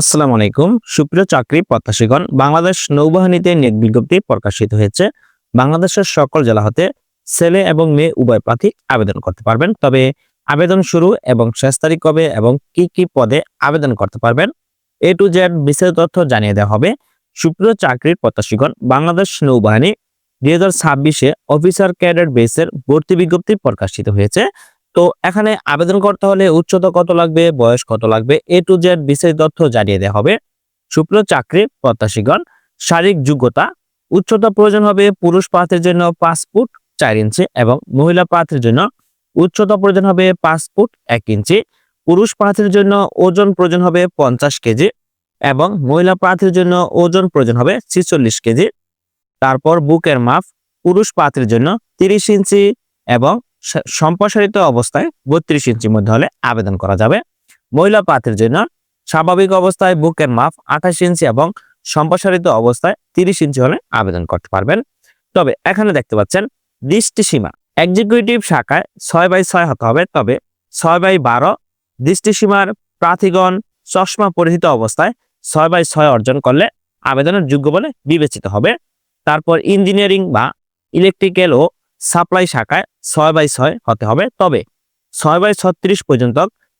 আসসালামু আলাইকুম। সুপ্রিয় চাকরি প্রত্যাশীগণ, বাংলাদেশ নৌবাহিনীতে নিয়োগ বিজ্ঞপ্তি প্রকাশিত হয়েছে। বাংলাদেশের সকল জেলা হতে ছেলে এবং মেয়ে উভয় প্রার্থী আবেদন করতে পারবেন। তবে আবেদন শুরু এবং শেষ তারিখ কবে এবং কি কি পদে আবেদন করতে পারবেন, এ টু জেড বিশেষ তথ্য জানিয়ে দেওয়া হবে। সুপ্রিয় চাকরির প্রত্যাশীগণ, বাংলাদেশ নৌবাহিনী দুই হাজার ছাব্বিশে অফিসার ক্যাডেট বেসের ভর্তি বিজ্ঞপ্তি প্রকাশিত হয়েছে। তো এখানে আবেদন করতে হলে উচ্চতা কত লাগবে, বয়স কত লাগবে, এ টু জেড বিস্তারিত তথ্য জানিয়ে দেওয়া হবে। সুপ্রিয় চাকরি প্রত্যাশীগণ, শারীরিক যোগ্যতা, উচ্চতা প্রয়োজন হবে পুরুষ প্রার্থীর জন্য পাঁচ ফুট চার ইঞ্চি এবং মহিলা প্রার্থীর জন্য উচ্চতা প্রয়োজন হবে পাঁচ ফুট এক ইঞ্চি, পুরুষ প্রার্থীর জন্য ওজন প্রয়োজন হবে পঞ্চাশ কেজি এবং মহিলা প্রার্থীর জন্য ওজন প্রয়োজন হবে ছিচল্লিশ কেজি। তারপর বুকের মাপ, পুরুষ প্রার্থীর জন্য তিরিশ ইঞ্চি এবং সম্প্রসারিত অবস্থায় বত্রিশ ইঞ্চির মধ্যে হলে আবেদন করা যাবে। মহিলা প্রার্থীর জন্য স্বাভাবিক অবস্থায় বুকের মাপ আঠাশ ইঞ্চি এবং সম্প্রসারিত অবস্থায় তিরিশ ইঞ্চি হলে আবেদন করতে পারবেন। তবে এখানে দেখতে পাচ্ছেন দৃষ্টি সীমা এক্সিকিউটিভ শাখায় ছয় বাই ছয় হতে হবে। তবে ছয় বাই বারো দৃষ্টিসীমার প্রার্থীগণ চশমা পরিহিত অবস্থায় ছয় বাই ছয় অর্জন করলে আবেদনের যোগ্য বলে বিবেচিত হবে। তারপর ইঞ্জিনিয়ারিং বা ইলেকট্রিক্যাল ও সাপ্লাই শাখায় ছয় বাই ছয় হতে হবে। তবে ছয় বাই ছত্রিশ পর্যন্ত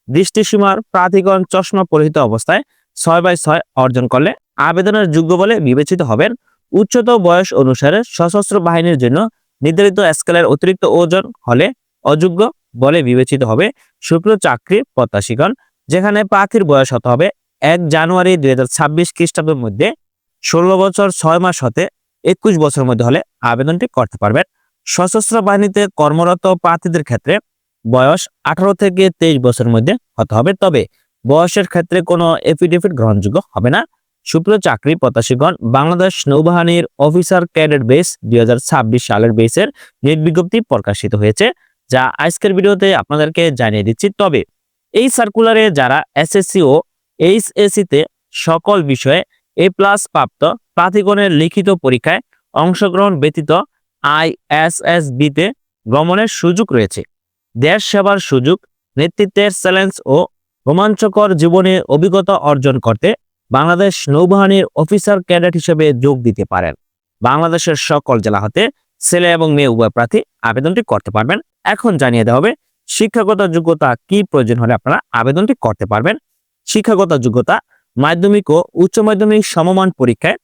দৃষ্টিসীমার প্রার্থীগণ চশমা পরিহিত অবস্থায় ছয় বাই ছয় অর্জন করলে আবেদনের যোগ্য বলে বিবেচিত হবেন। উচ্চত বয়স অনুসারে সশস্ত্র বাহিনীর জন্য নির্ধারিত স্কেলের অতিরিক্ত ওজন হলে অযোগ্য বলে বিবেচিত হবে সুপ্রিয় চাকরি প্রত্যাশীগণ, যেখানে প্রার্থীর বয়স হতে হবে এক জানুয়ারি দুই হাজার ছাব্বিশ খ্রিস্টাব্দের মধ্যে। ষোলো বছর ছয় মাস হতে একুশ বছরের মধ্যে হলে আবেদনটি করতে পারবেন। সশস্ত্র বাহিনীতে কর্মরত প্রার্থীদের ক্ষেত্রে বয়স আঠারো থেকে তেইশ বছরের মধ্যে হতে হবে। তবে বয়সের ক্ষেত্রে কোনো এফিডেভিট গ্রহণযোগ্য হবে না। সুপ্রিয় চাকরি প্রত্যাশীগণ, বাংলাদেশ নৌবাহিনীর অফিসার ক্যাডেট বেস দুই সালের বেসের নিয়োগ বিজ্ঞপ্তি প্রকাশিত হয়েছে, যা আজকের ভিডিওতে আপনাদেরকে জানিয়ে দিচ্ছি। তবে এই সার্কুলারে যারা এসএসসি ও এইচএসসি তে সকল বিষয়ে এ প্লাস প্রাপ্ত প্রার্থীগণের লিখিত পরীক্ষায় অংশগ্রহণ ব্যতীত আইএসএসবি তে গমনের সুযোগ রয়েছে। দেশ সেবার সুযোগ, নেতৃত্বের চ্যালেঞ্জ ও রোমাঞ্চকর জীবনে অভিজ্ঞতা অর্জন করতে বাংলাদেশ নৌবাহিনীর অফিসার ক্যাডেট হিসেবে যোগ দিতে পারেন। বাংলাদেশের সকল জেলা হতে ছেলে এবং মেয়ে উভয় প্রার্থী আবেদনটি করতে পারবেন। এখন জানিয়ে দেওয়া হবে, শিক্ষাগত যোগ্যতা কি প্রয়োজন হলে আপনারা আবেদনটি করতে পারবেন। শিক্ষাগত যোগ্যতা, মাধ্যমিক ও উচ্চ মাধ্যমিক সমমান পরীক্ষায়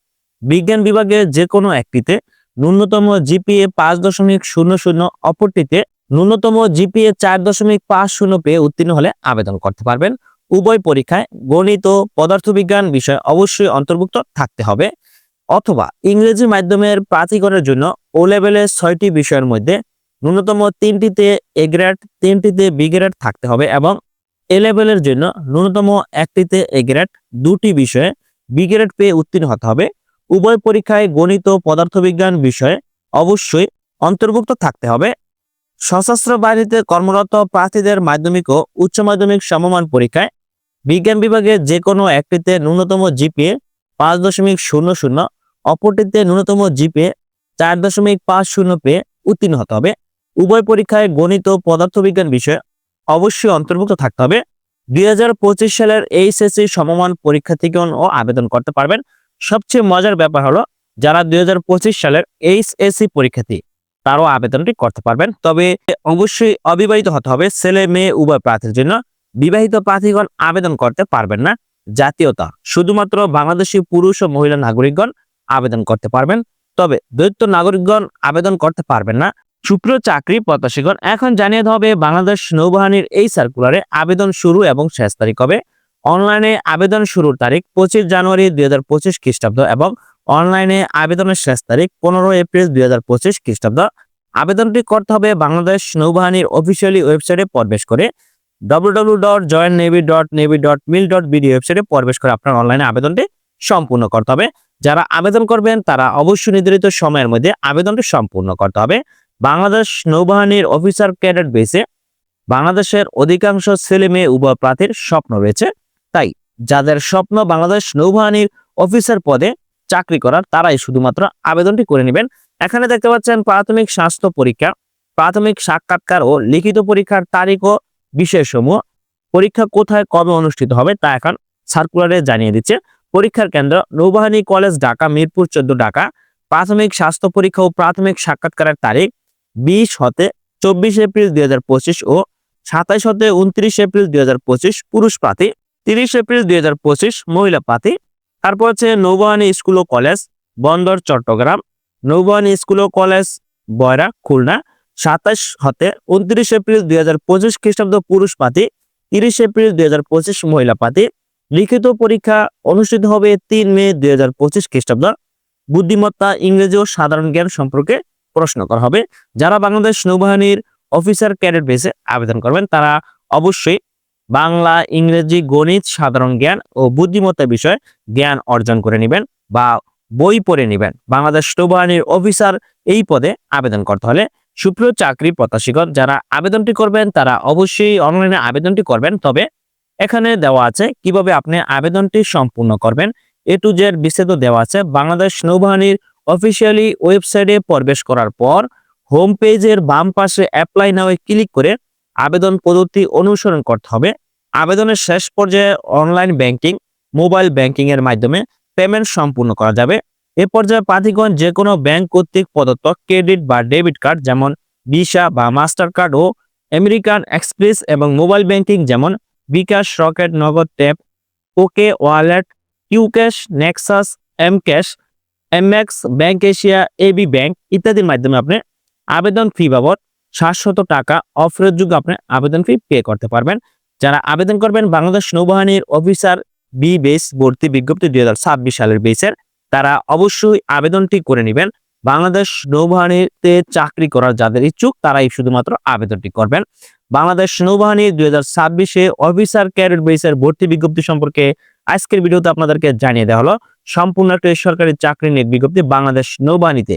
বিজ্ঞান বিভাগে যে কোনো একটিতে ন্যূনতম জিপিএ পাঁচ দশমিক শূন্য শূন্য অপরটিতে ন্যূনতম জিপিএ চার দশমিক পাঁচ শূন্য পেয়ে উত্তীর্ণ হলে আবেদন করতে পারবেন। উভয় পরীক্ষায় গণিত ও পদার্থবিজ্ঞান বিষয় অবশ্যই অন্তর্ভুক্ত থাকতে হবে। অথবা ইংরেজি মাধ্যমের প্রার্থীগণের জন্য ও লেভেলের ছয়টি বিষয়ের মধ্যে ন্যূনতম তিনটিতে এ গ্রেড তিনটিতে বি গ্রেড থাকতে হবে এবং এ লেভেলের জন্য ন্যূনতম একটিতে এ গ্রেড দুটি বিষয়ে বি গ্রেড পেয়ে উত্তীর্ণ হতে হবে। উভয় পরীক্ষায় গণিত ও পদার্থবিজ্ঞান বিষয়ে অবশ্যই অন্তর্ভুক্ত থাকতে হবে। সশস্ত্র বাহিনীতে কর্মরত প্রার্থীদের মাধ্যমিক ও উচ্চ মাধ্যমিক সমমান পরীক্ষায় বিজ্ঞান বিভাগে যে কোনো একটিতে ন্যূনতম জিপিএ পাঁচ দশমিক শূন্য শূন্য, অপরটিতে ন্যূনতম জিপিএ চার দশমিক পাঁচ শূন্য পেয়ে উত্তীর্ণ হতে হবে। উভয় পরীক্ষায় গণিত ও পদার্থবিজ্ঞান বিষয়ে অবশ্যই অন্তর্ভুক্ত থাকতে হবে। দুই হাজার পঁচিশ সালের এইচএসসি সমমান পরীক্ষার্থীগণও আবেদন করতে পারবেন। সবচেয়ে মজার ব্যাপার হলো, যারা দুই সালের এইচএসসি পরীক্ষার্থী, তারও আবেদনটি করতে পারবেন। তবে অবশ্যই অবিবাহিত হতে হবে ছেলে, মেয়ে, উভয় প্রার্থীর জন্য। বিবাহিত প্রার্থীগণ আবেদন করতে পারবেন না। জাতীয়তা, শুধুমাত্র বাংলাদেশি পুরুষ ও মহিলা নাগরিকগণ আবেদন করতে পারবেন। তবে দ্বৈত নাগরিকগণ আবেদন করতে পারবেন না। সুপ্রিয় চাকরি প্রত্যাশীগণ, এখন জানিয়ে দেওয়া হবে, বাংলাদেশ নৌবাহিনীর এই সার্কুলারে আবেদন শুরু এবং শেষ তারিখ হবে অনলাইনে আবেদন শুরুর তারিখ পঁচিশ জানুয়ারি দুই হাজার পঁচিশ খ্রিস্টাব্দ এবং অনলাইনে আবেদনের শেষ তারিখ পনেরো এপ্রিল দুই হাজার পঁচিশ খ্রিস্টাব্দ। আবেদনটি করতে হবে বাংলাদেশ নৌবাহিনীর অফিসিয়ালি ওয়েবসাইটে প্রবেশ করে www.joinnavy.navy.mil.bd ওয়েবসাইটে প্রবেশ করে আপনার অনলাইনে আবেদনটি সম্পূর্ণ করতে হবে। যারা আবেদন করবেন, তারা অবশ্যই নির্ধারিত সময়ের মধ্যে আবেদনটি সম্পূর্ণ করতে হবে। বাংলাদেশ নৌবাহিনীর অফিসার ক্যাডেট বেসে বাংলাদেশের অধিকাংশ ছেলে মেয়ে উভয় প্রার্থীর স্বপ্ন রয়েছে তাই যাদের স্বপ্ন বাংলাদেশ নৌবাহিনীর অফিসার পদে চাকরি করার, তারাই শুধুমাত্র আবেদনটি করে নেবেন। এখানে দেখতে পাচ্ছেন প্রাথমিক স্বাস্থ্য পরীক্ষা, প্রাথমিক সাক্ষাৎকার ও লিখিত পরীক্ষার তারিখ ও বিষয়সমূহ, পরীক্ষা কোথায় কবে অনুষ্ঠিত হবে তা এখন সার্কুলারে জানিয়ে দিচ্ছে। পরীক্ষার কেন্দ্র নৌবাহিনী কলেজ ঢাকা, মিরপুর চোদ্দ ঢাকা। প্রাথমিক স্বাস্থ্য পরীক্ষা ও প্রাথমিক সাক্ষাৎকারের তারিখ বিশ হতে চব্বিশ এপ্রিল দুই হাজার পঁচিশ ও সাতাইশ হতে উনত্রিশ এপ্রিল দুই হাজার পঁচিশ, পুরুষ প্রার্থী তিরিশ এপ্রিল দুই হাজার পঁচিশ মহিলা পাতি। তারপর হচ্ছে নৌবাহিনী স্কুল ও কলেজ, বন্দর চট্টগ্রাম। নৌবাহিনী স্কুল ও কলেজ, বয়রা, খুলনা। সাতাশ হতে উনত্রিশ এপ্রিল দুই হাজার পঁচিশ খ্রিস্টাব্দ পুরুষ পাতি, তিরিশ এপ্রিল দুই হাজার পঁচিশ মহিলা পাতি। লিখিত পরীক্ষা অনুষ্ঠিত হবে তিন মে দুই হাজার পঁচিশ খ্রিস্টাব্দ। বুদ্ধিমত্তা, ইংরেজি ও সাধারণ জ্ঞান সম্পর্কে প্রশ্ন করা হবে। যারা বাংলাদেশ নৌবাহিনীর অফিসার ক্যাডেট বেসে আবেদন করবেন, তারা অবশ্যই বাংলা, ইংরেজি, গণিত, সাধারণ জ্ঞান ও বুদ্ধিমত্তা বিষয়ে জ্ঞান অর্জন করে নেবেন বা বই পড়ে নেবেন। বাংলাদেশ নৌবাহিনীর অফিসার এই পদে আবেদন করতে হলে সুপ্রিয় চাকরি প্রত্যাশীগণ, যারা আবেদনটি করবেন, তারা অবশ্যই অনলাইনে আবেদনটি করবেন। তবে এখানে দেওয়া আছে কীভাবে আপনি আবেদনটি সম্পূর্ণ করবেন। এ টু জেড বিস্তারিত দেওয়া আছে। বাংলাদেশ নৌবাহিনীর অফিসিয়ালি ওয়েবসাইটে প্রবেশ করার পর হোম পেজের বাম পাশে অ্যাপ্লাই নাও ক্লিক করে আবেদন পদ্ধতি অনুসরণ করতে হবে। আবেদনের শেষ পর্যায়ে অনলাইন ব্যাংকিং মোবাইল ব্যাংকিং এর মাধ্যমে পেমেন্ট সম্পূর্ণ করা যাবে। এ পর্যায়ে প্রার্থীগণ যে কোনো ব্যাংক কর্তৃক প্রদত্ত ক্রেডিট বা ডেবিট কার্ড যেমন ভিসা বা মাস্টার কার্ড ও আমেরিকান এক্সপ্রেস এবং মোবাইল ব্যাংকিং যেমন bKash Rocket Nagad Tap OK wallet Q cash Nexus M cash MX bank Asia AB bank ইত্যাদির মাধ্যমে আপনি আবেদন ফি বাবদ সাতশত টাকা অফেরতযোগ্য আপনি আবেদন ফি পে করতে পারবেন। যারা আবেদন করবেন, বাংলাদেশ নৌবাহিনীর অফিসার বি বেস ভর্তি বিজ্ঞপ্তি দুই হাজার ছাব্বিশ সালের বেসের তারা অবশ্যই আবেদনটি করে নেবেন। বাংলাদেশ নৌবাহিনীতে চাকরি করার যাদের ইচ্ছুক, তারাই শুধুমাত্র আবেদনটি করবেন। বাংলাদেশ নৌবাহিনী দুই হাজার ছাব্বিশে অফিসার ক্যাডেট বেসের ভর্তি বিজ্ঞপ্তি সম্পর্কে আজকের ভিডিওতে আপনাদেরকে জানিয়ে দেওয়া হলো। সম্পূর্ণ একটা সরকারি চাকরি নিয়োগ বিজ্ঞপ্তি বাংলাদেশ নৌবাহিনীতে।